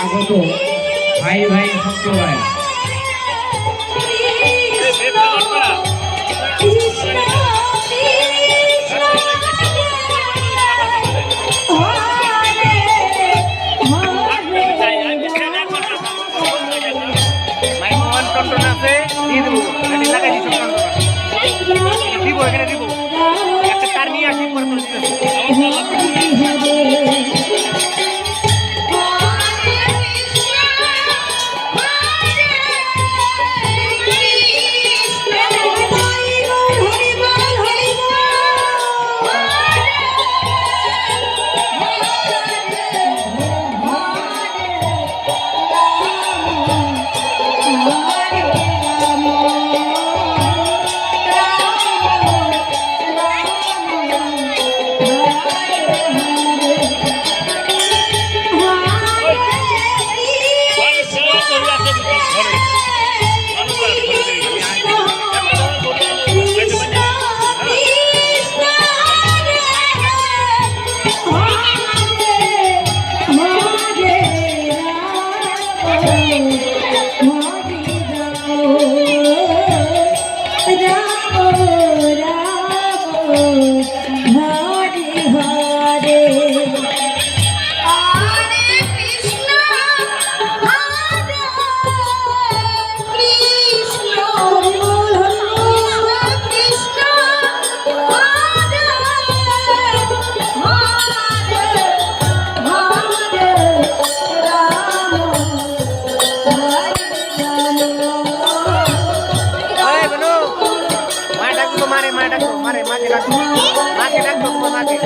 আগত ভাই ভাই সম্প্রদায়। দেবো। এখানে দিব একটা কার নিয়ে আসি পরে হরে মারে মা মারে মাকে ডাকো মাকে ডাকো মাকে